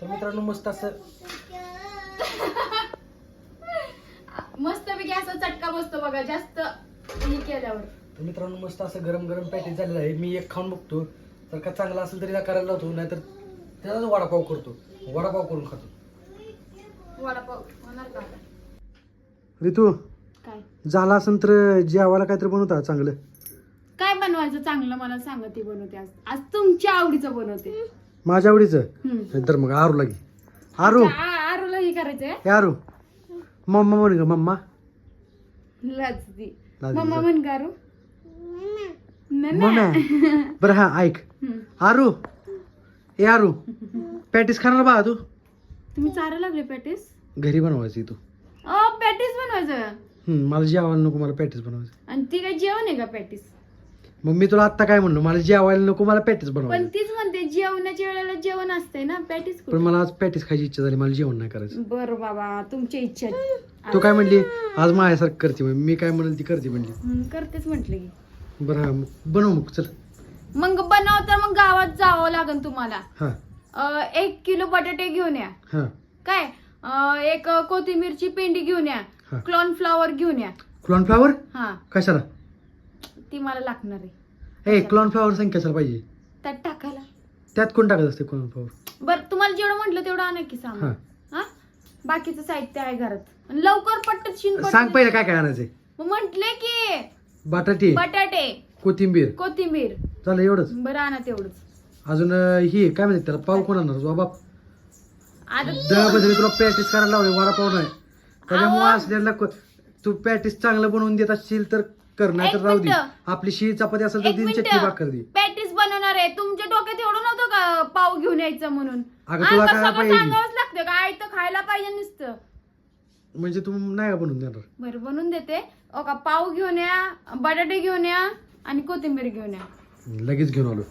तर मित्रांनो मस्त असं मस्त पैकी असा चटका बसतो बघा जास्त हे केल्यावर. तर मित्रांनो मस्त असं गरम गरम पॅकेज झालेलं आहे. मी एक खाऊन बघतो. तर का चांगला असेल तरी करायला लावतो नाहीतर त्याचाच वडापाव करतो. वडापाव करून खातो. वडापाव होणार का? आता? ऋतू काय? झाला असेल तर जेवायला काहीतरी बनवता चांगलं. काय बनवायचं चांगलं? मला सांगा ती बनवते आज. आज तुमच्या आवडीचं बनवते. माझ्या आवडीचं? हम्म. तर मग आरू लागे आरू. आ- आरूला हे करायचंय? हे आरू. मम्मा म्हण ग मम्मा. मम्मा म्हण का आरू. मम्मा. बरं हा ऐक. हम्म. आरू. ए आरू. पॅटीस खाणार बा तू? तुम्ही चारा लागले पॅटीस? घरी बनवायची तू. अ पॅटीस बनवायचं? हम्म, मला जेवायला नको मला पॅटीस बनवायचं आणि ती काय जेवण आहे का पॅटीस? मग मी तुला आत्ता काय म्हणलो? मला जेवायला नको मला पॅटीस पण तीच म्हणते जेवणाच्या वेळेला जेवण असतंय ना पॅटीस पण मला आज पॅटीस खायची इच्छा झाली मला जेवण नाही करायचं. बर बाबा तुमची इच्छा. तू काय म्हणली? आज माझ्यासारखं करते मी काय म्हणेल ती करते म्हणली. करतेच म्हटलं की. बरं हा मग बनव मग चल. मग बनव तर मग गावात जावं लागेल तुम्हाला. हा. अ, एक किलो बटाटे घेऊन या. हा. काय? अ, एक कोथिंबीरची पेंडी घेऊन या. हा. फ्लावर घेऊन या. कॉर्नफ्लावर हा. कशाला? ती मला लागणार आहे. ए कॉर्नफ्लावर सांग कशाला पाहिजे. त्यात टाकायला. त्यात कोण टाकत असते कॉर्नफ्लावर बर तुम्हाला जेवढं म्हटलं तेवढं आणा की हा सामान. हा. बाकीचं साहित्य आहे घरात. आणि लवकर पटत शिन सांग पहिलं काय काय आणायचंय. म्हटले की बटाटे बटाटे कोथिंबीर. कोथिंबीर. झालं एवढंच. बरं आणा तेवढंच. अजून अं, ही काय म्हणते त्याला पाव कोण आणणार? बाप. आता दहा बदली तुला पॅटीस करायला लावले वडापाव नाही. त्याच्यामुळे. असलेला को- तू पॅटीस चांगलं बनवून देत असशील तर कर नाही तर राहू दे. मिनिटं. आपली शी चपाती असेल तर एक चटणी भाकर दे. पॅटीस बनवणार आहे. तुमच्या डोक्यात एवढं नव्हतं का पाव घेऊन यायचं म्हणून? अगं, तुला सगळं पाहिजे? सांगावंच लागतं का? आई तर खायला पाहिजे नुसतं. म्हणजे तू नाही का बनवून देणार? बरं बनवून देते. ओ का? पाव घेऊन या बटाटे घेऊन या आणि कोथिंबीर घेऊन या. लगेच घेऊन आलो.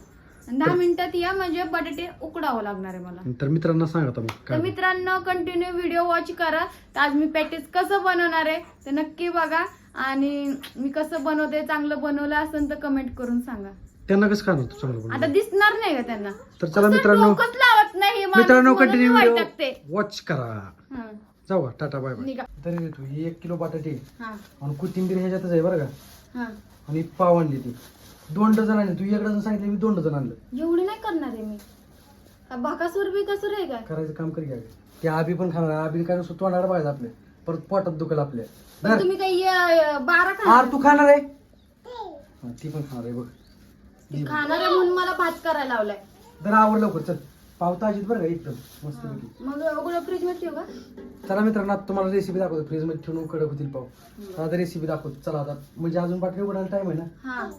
आणि दहा मिनिटात या म्हणजे बटाटे उकडावं लागणार आहे मला. तर मित्रांना सांग आता मग तर काय मित्रांनो कंटिन्यू व्हिडिओ वॉच करा. तर आज मी पॅटीस कसं बनवणार आहे ते नक्की बघा. आणि मी कसं बनवते चांगलं बनवलं असेल तर कमेंट करून सांगा. त्यांना कसं खाणार तू चांगलं आता दिसणार नाही का त्यांना? तर चला मित्रांनो डोकंच लावत नाही माणूस मित्रांनो म्हणून कंटिन्यू व्हिडिओ. वॉच करा. हं, जाऊ का टाटा बाय बाय निघा. तरी तू ही एक किलो बटाटे. हा. आणि कोथिंबीर ह्याच्यातच आहे बरं का? हा. आणि पाव आणली ती. दोन डझन आणली. तू एक डझन सांगितलं मी दोन डझन आणलं. एवढे नाही करणार आहे मी. का भाकासूर बी कसं आहे काय? करायचं काम करी घ्या ते आबी पण खाणार आबी काय नुसतं तोंडाकडे बघायचं आपल्या परत पोटात दुखेल आपल्या. धर. तुम्ही काही अं, बारा आर खाणार तू खाणार आहे? हा, ती पण खाणार आहे बघ. ती खाणार आहे म्हणून मला भात करायला लावलाय. जरा आवर लवकर चल. पाव ताजीत बरं का एकदम मस्त पैकी. मग फ्रीजमध्ये ठेवू का? चला मित्रांनो आता तुम्हाला रेसिपी दाखवतो. फ्रीजमध्ये ठेवून कडक होतील पाव. आता रेसिपी दाखवतो. चला आता. म्हणजे अजून बाटली उघडायला टाइम आहे ना? हा.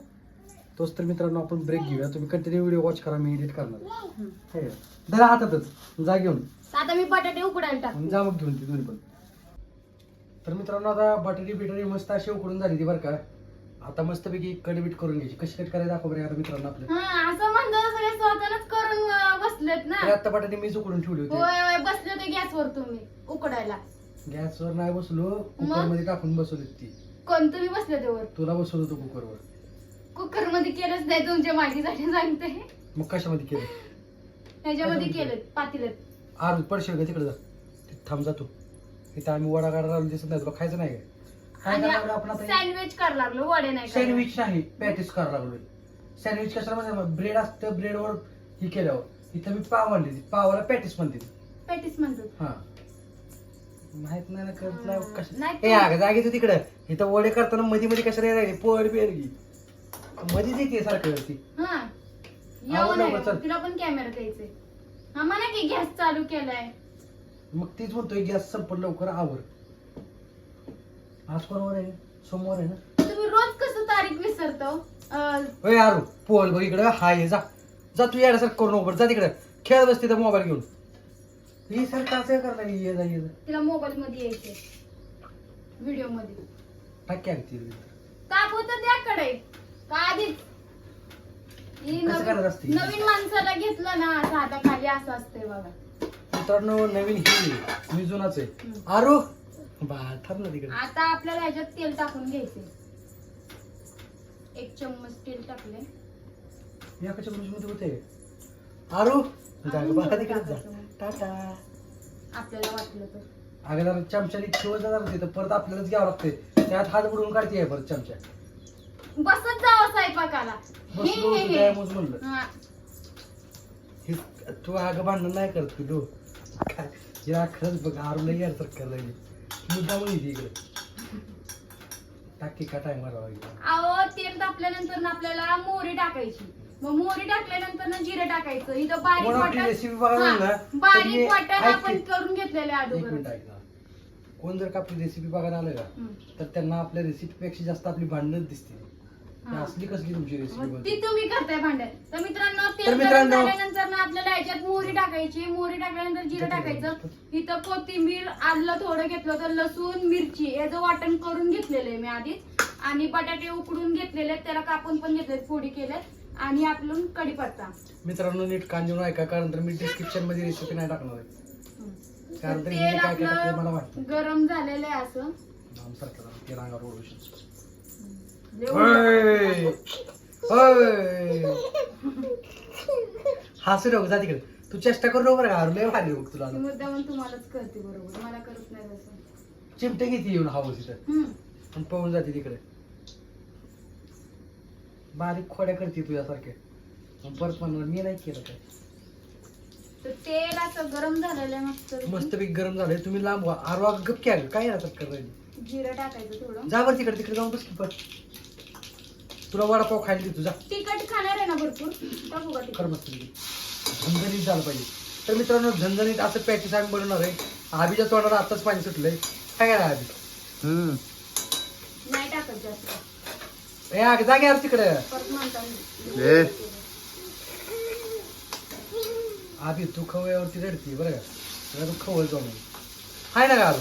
तोच तर मित्रांनो आपण ब्रेक घेऊया. तुम्ही कंटिन्यू व्हिडिओ वॉच करा मी एडिट करणार हं. हे. घ्या. जरा हातातच. जा घेऊन. आता मी बटाटे उकडायला टाक जा मग घेऊन ती दोन्ही पण. तर मित्रांनो आता बटाटी बिटाटी मस्त अशी उकडून झाली ती बरं का. आता मस्तपैकी कडबीट करून घ्यायची. कशी कट करायला दाखव बरं आता मित्रांनो आपलं. हा असं म्हणतो सगळे करून अं, बसलेत ना. तर आता बटाटे मीच उकडून ठेवले होते. होय होय बसले होते गॅसवर तुम्ही उकडायला. गॅसवर नाही बसलो कुकरमध्ये टाकून बसवली ती. कोण तुम्ही बसले ते वर? तुला बसवलं होतं कुकरवर. कुकरमध्ये केलंच नाही तुमच्या माहितीसाठी सांगते. मग कशामध्ये केलं? ह्याच्यामध्ये केलं पातीलेत आर पडशील का? तिकडे जा. थांब जातो. इथं आम्ही वडा काढा राहिलो दिसत नाही तुला खायचं नाही काय करायला लागलो आपण आता? सँडविच करायला लागलो वडे नाही करायला. सँडविच नाही पॅटीस करायला लागलोय. सँडविच कशाला म्हणजे ब्रेड असतं ब्रेडवर हे केल्यावर. इथं मी पाव आणली पावाला पॅटीस म्हणते. पॅटीस म्हणतात. हा. माहीत नाही ना करत नाही नाही कशा ते- ए अगं जागे तू तिकडं. इथं वडे करताना मध्ये मध्ये कशाला यायला पोळ बिळगी मध्येच येते सारखं वरती हा. येऊ चल. नये तिला पण कॅमेरा द्यायचे हा म्हणा की गॅस चालू केलाय. मग तीच म्हणतोय गॅस संपल लवकर आवर. आज कोणावर आहे सोमवार आहे ना? तुम्ही रोज कसं तारीख विसरतो अं, होय आरू पोल बघ इकडं. हा ये जा. जा तू यायला करू नको बरं, जा तिकडं. खेळत बस तिथं मोबाईल घेऊन. ही सारखं असं करणार ये जा ये जा. तिला मोबाईल मध्ये यायचे व्हिडिओमध्ये. टाक की ती होत त्याकडे का आधीच ही कसं नवीन करत असते? नवीन माणसाला घेतलं ना असं हाताखाली असं असतंय बघा. मित्रांनो नवीन ही मी जुनाच आहे. आरू? बा थांब ना तिकडे. आता आपल्याला ह्याच्यात तेल टाकून घ्यायचे एक चम्मच तेल टाकले या कशा मध्ये होते? आरू? जा गं, बा तिकडे जा. टाटा. आपल्याला वाटलं तर. अगं जरा चमच्याने ठेवत जरा तिथं परत आपल्यालाच घ्यावं लागतंय. त्यात हात बुडवून काढते आहे परत चमच्या बसत जावं स्वयंपाकाला. हे, बसलो हे, होतो हे. त्यामुळेच म्हणलं. हा. हे तू अगं भांडण नाही करत तू या खरंच बघ यार तर मुद्दा इकडे. टाकी का टाइम मारावा अहो तेल तापल्यानंतर ना आपल्याला मोहरी टाकायची. मग मोहरी टाकल्यानंतर ना जिरं टाकायचं. इथं बारीक कोण आपली रेसिपी बघायला तर मी बारीक वाटण. आपण करून घेतलेले एक मिनिट अगोदर ऐक. ना कोण जर का आपली रेसिपी बघायला आलं का. तर त्यांना आपल्या रेसिपी पेक्षा जास्त आपली भांडणच दिसते ती हा. असली कसली तुमची रेसिपी ती तुम्ही करताय भांड्यात तर मित्रांनो तर तेल गरम मित्रांनो- झाल्यानंतर ना आपल्याला मोहरी टाकायची मोहरी टाकल्यानंतर जिरं टाकायचं. इथं कोथिंबीर आलं थोडं घेतलं तर लसूण मिरची याचं वाटण करून घेतलेलं आहे मी आधीच. आणि बटाटे उकडून घेतलेले त्याला कापून पण घेतले फोडी केले आणि आपलं कढीपत्ता मित्रांनो नीट देऊन ऐका कारण तर मी डिस्क्रिप्शनमध्ये रेसिपी नाही टाकणार आहे. हम्म. कारण तर तर तेल हिने काय काय टाकलंय मला आपलं वाटतं गरम झालेलं आहे असं. आमसारखं जरा ते रांगावर ओढूशी. लय ओय! ओय! हसू नको जा तिकडे. तू चेष्टा करू बरं का लय भारी बघ तुला. ती मुद्दामून तुम्हालाच करते बरोबर. मला करत नाही तसं. चिमटे किती येऊन हवं तिथं. हम्म. आणि पळून जाते तिकडे. बारीक खोड्या करते तुझ्यासारखे. परत म्हणणार मी नाही केलं काय? तर तेल असं गरम झालेलं आहे मस्त मस्त पैकी गरम झालंय. तुम्ही लांब व्हा. आरवा गप क्या काय ना कर राहिली? जिरं टाकायचं थोडं. जा बरं तिकडे. तिकडे जाऊन बस की पण तुला वडापाव खायला देतो. जा. तिखट खाणार आहे ना भरपूर. टाकू का कर तिखट मस्त पैकी. झणझणीत झालं पाहिजे. तर मित्रांनो झणझणीत असं पॅकेज आम्ही बनवणार आहे. आबीच्या तोंडाला आताच पाणी सुटलंय. काय काय आबी हम्म. नाही टाकत जास्त. ए आग जा यार तिकडे. परत म्हणता ए. आबी तू खवयावरती रडती बरं का? तुला तू खवळ जाऊन हाय ना का आरू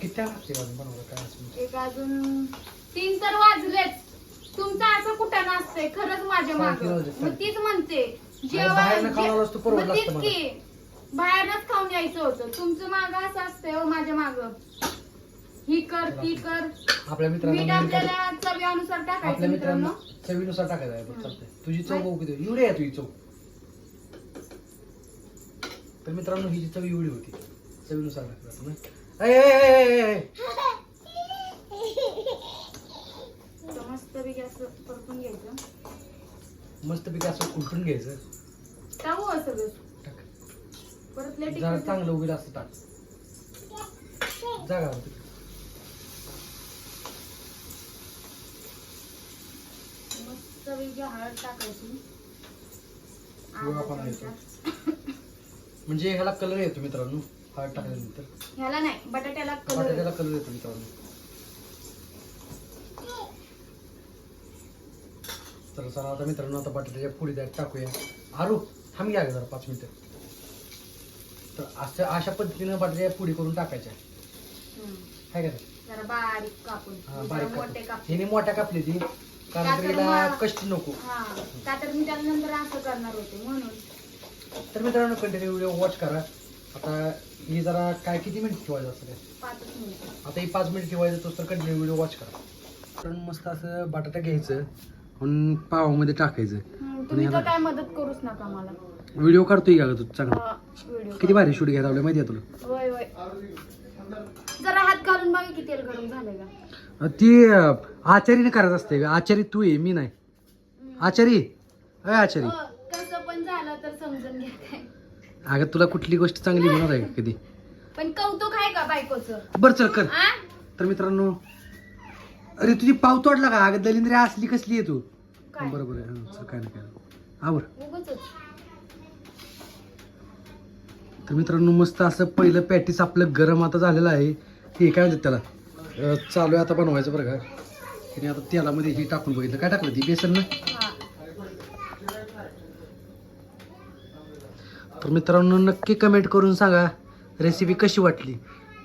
किती लागते बनवायला काय असं? एक अजून तीन तर वाजलेच तुमचं असं कुठं नसतंय खरंच माझ्या माग. मग तीच म्हणते बाहेरनं खाऊन आलोस तर परवडलं मग तीच असतं मला. की बाहेरच खाऊन यायचं होतं. तुमचं माग असं असतंय हो माझ्या माग. ही कर ती कर. आपल्या मीठ मित्रांना आपल्या टाकायचं मित्रांना मित्रांनो. चवीनुसार टाकायचं आहे बघ, चालतंय. तुझी चव बघू किती एवढी आहे तुझी चव. तर मित्रांनो ही जी चव एवढी होती चवीनुसार टाकायचं ए, ए, ए, ए, ए. तर मस्तपैकी असं परतून घ्यायचं. मस्तपैकी असं कुलटून घ्यायचं. टाकू सगळं? टाक. परत जरा तिखट चांगलं उभे असतं टाक. जागा. मस्तपैकी हळद टाकायची. म्हणजे ह्याला कलर येतो मित्रांनो. हळद टाकल्यानंतर. ह्याला नाही बटाट्याला कलर बटाट्याला कलर येतो मित्रांनो. तर चला आता मित्रांनो आता बटाट्याच्या पुढी त्यात टाकूया. आरू थांब घ्या जरा पाच मिनिटं. तर असं अशा पद्धतीनं बटाट्याच्या पुडी करून टाकायच्या. काय का जरा बारीक कापून. हा जरा बारीक मोठे कापून. कापून हिने मोठ्या कापली ती कारण का हिला कष्ट नको. हा का तर मी त्यानंतर असं करणार होते म्हणून. तर मित्रांनो कंटिन्यू व्हिडिओ वॉच करा. आता ही जरा काय किती मिनिट ठेवायचं असतं काय? पाचच मिनिट. आता ही पाच मिनिट ठेवायचं तोच तर कंटिन्यू व्हिडिओ वॉच करा. तर मस्त असं बटाटा घ्यायचं. आणि पावामध्ये टाकायचं तुम्ही तर काय मदत करूच नका मला. व्हिडिओ काढतोय का ग तू चांगला? व्हिडिओ किती भारी शूट घ्यायला लावलं माहिती आहे तुला जरा हात घालून बघा किती तेल गरम झालंय का अं, ती अं, आचारीने करायचं असते आचारी तू आहे मी नाही. आचारी? अय आचारी. कसं पण झालं तर समजून घ्या काय. अगं तुला कुठली गोष्ट चांगली होणार आहे का कधी? पण कौतुक आहे का बायकोचं? बरं चल कर. आ? तर मित्रांनो अरे तुझी पाव तोडला का? अगं दलिंद्री असली कसली आहे तू? काय? बरोबर आहे. हं, चल काय नाही काय नाही. आवर उगच तर मित्रांनो मस्त असं पहिलं पॅटीस आपलं गरम आता झालेलं आहे. हे काय म्हणतात त्याला? अं, चालू आहे आता बनवायचं बरं का. तिने आता तेलामध्ये हे टाकून बघितलं. काय टाकलं ती? बेसन ना? हा तर मित्रांनो नक्की कमेंट करून सांगा. रेसिपी कशी वाटली?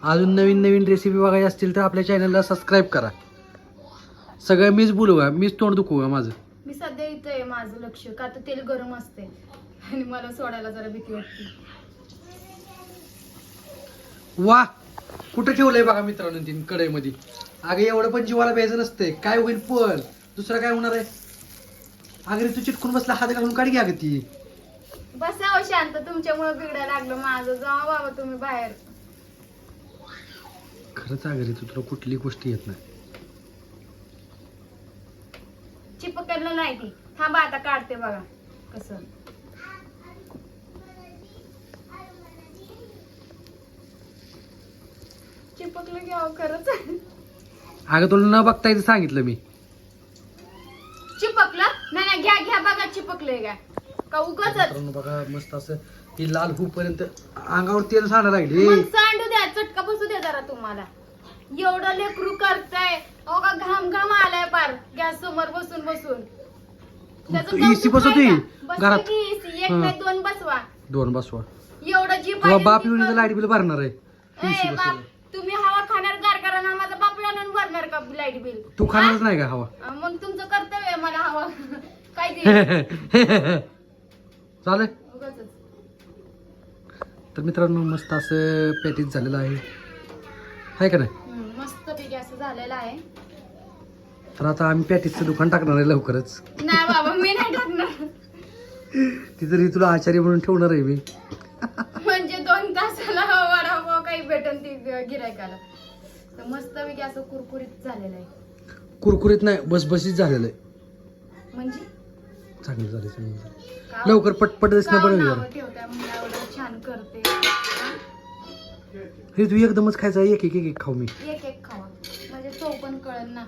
अजून नवीन नवीन रेसिपी बघायची असतील तर आपल्या चॅनलला सबस्क्राईब करा. सगळं मीच बोलू का? मीच तोंड दुखू का माझं? मी सध्या इथं आहे माझं लक्ष का तर तेल गरम असते आणि मला सोडायला जरा भीती वाटते. वा! कुठं ठेवलंय बघा मित्रांनो तीन कढईमध्ये? अगं एवढं पण जीवाला प्यायचं नसतंय. काय होईल पण? दुसरं काय होणार आहे? अगं रे तू चिटकून बसला हात घालून काढ घ्या ती. बसावं शांत तुमच्यामुळे बिघडायला लागलं. माझं जावा बाबा तुम्ही बाहेर. खरंच अगं रे तू तुला कुठली गोष्टी येत नाही चिपकलं नाही ती थांबा आता काढते बघा कसं. चिपकलं घ्यावं खरंच. अगं तुला न बघता इथे सांगितलं मी. चिपकलं? नाही नाही घ्या घ्या बघा चिपकलंय का? का उगाच मित्रांनो बघा मस्त असं ती लाल होईपर्यंत अंगावर तेल सांडा लागली मग सांडू द्या चटका बसू द्या जरा तुम्हाला. एवढं लेकरू करताय. अहो का घाम घाम आलाय पार. गॅस समोर बसून बसून. तू कौतुक AC बसवते? बसवा घरात? हं. नाही दोन बसवा दोन बसवा एवढं जी तुला बाप येऊन. लाइट बिल भरणार आहे ए, AC बाप बसवलं. तुम्ही हवा खाणार गार करणार माझा बाप भरणार का लाइट बिल तू खाणारच नाही का हवा? मग तुमचं कर्तव्य आहे मला हवा काय ते चालेल उगाचच. तर मित्रांनो मस्त असं पॅटीस झालेलं आहे का नाही मस्त पैकी असं झालेलं आहे तर आता आम्ही पॅटीसचं दुकान टाकणार आहे लवकरच. नाही बाबा मी नाही टाकणार. तिथं तुला आचार्य म्हणून ठेवणार आहे मी. म्हणजे दोन तासाला वडापाव काही भेटन ती गिरायकाला. तर मस्त पैकी असं कुरकुरीत झालेलं आहे. कुरकुरीत नाही बसबसीत झालेलं आहे. म्हणजे? चांगलं झालं चांगलं झालं. का- लवकर पटपट दिसणं का ठेवताय? एवढं छान करते. हा? हे तू एकदमच खायचं एक एक एक एक खाऊ मी. एक एक खावा. म्हणजे चव पण कळन ना.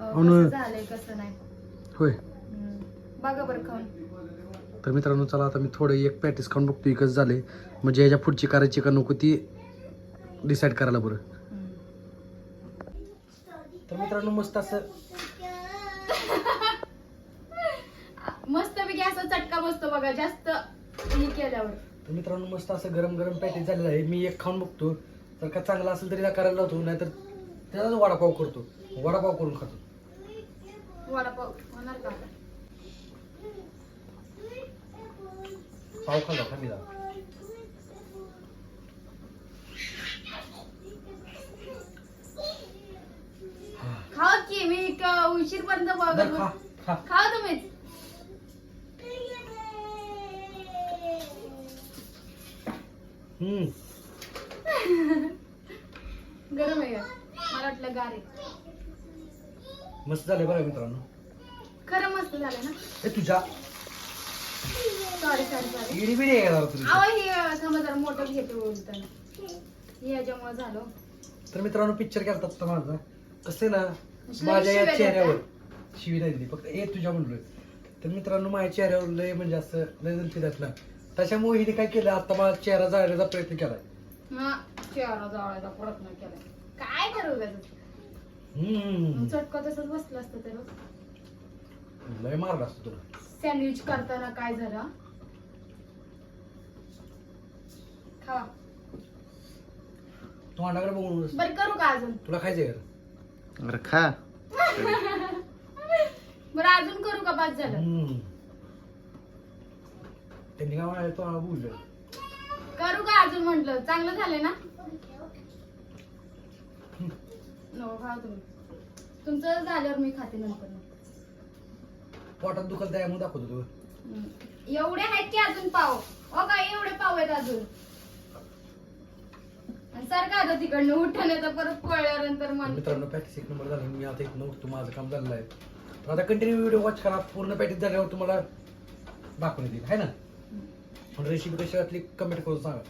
हो. कसं झालंय कसं नाही. होय. हं. बघा बरं खाऊन. तर मित्रांनो चला आता मी थोडं एक पॅटीस खाऊन बघतो एकच झाले म्हणजे याच्या पुढची करायची का नको ती डिसाईड करायला बरं. तर मित्रांनो मस्त असं मस्त पैकी असं चटका बसतो बघा जास्त हे केल्यावर. तर मित्रांनो मस्त असं गरम गरम पॅटीस झालेलं आहे. मी एक खाऊन बघतो. तर का चांगला असेल तरी त्याला करायला लावतो नाहीतर त्याचाच वडापाव करतो. वडापाव करून खातो. वडापाव होणार का? पाव खाल्ला का मी जरा? खावा की मी उशीर पर्यंत खा खा. खावा तुम्हीच. हम्म. गरम आहे का? मला वाटलं गार आहे. मस्त झालं बरं मित्रांनो? खरं मस्त झालं ना? ए तुझ्या. सॉरी सॉरी सॉरी इडी बिडी आहे का जरा तुझी? अहो हे समजा जरा मोठं घेते बोलताना हे याच्यामुळे झालं. तर मित्रांनो पिक्चर केला होता माझा. कसं आहे ना माझ्या या. चेहऱ्यावर. शिवी नाही दिली. फक्त ए तुझ्या म्हणलोय. तर मित्रांनो माझ्या चेहऱ्यावर लय म्हणजे असं लय जण ना. त्याच्यामुळे हिने काय केलं आता माझा चेहरा जाळण्याचा प्रयत्न केलाय. हा चेहरा जाळायचा प्रयत्न केला काय करू त्याचं हम्म. चटका तसंच बसलं असतं त्याला लय मारला असतो तुला. सँडविच करताना काय झालं? खावा तू अंडाकडे बघून बस. बरं करू का अजून? तुला खायचंय का? अरे खा. बरं अजून करू का? बाद झालं. हम्म. त्यांनी काय म्हणाले तो बोललो. करू का अजून म्हंटल? चांगलं झालंय ना? नको खा तुम्ही. तुमचं झाल्यावर मी खाते नंतर पोटात दुखत आहे म्हणून दाखवतो तू हम्म. एवढे आहेत की अजून पाव. ओ काय एवढे पाव आहेत अजून. आणि सारखं आता तिकडनं येतं परत कळल्यानंतर मन मित्रांनो प्रॅक्टिस एक नंबर झाला. मी आता उठतो माझं काम झालेलं आहे तर आता कंटिन्यू व्हिडिओ वॉच करा. पूर्ण प्रॅक्टिस झाल्यावर तुम्हाला दाखवून देईल. है ना? रेसिपी कशी वाटली कमेंट करून सांगा.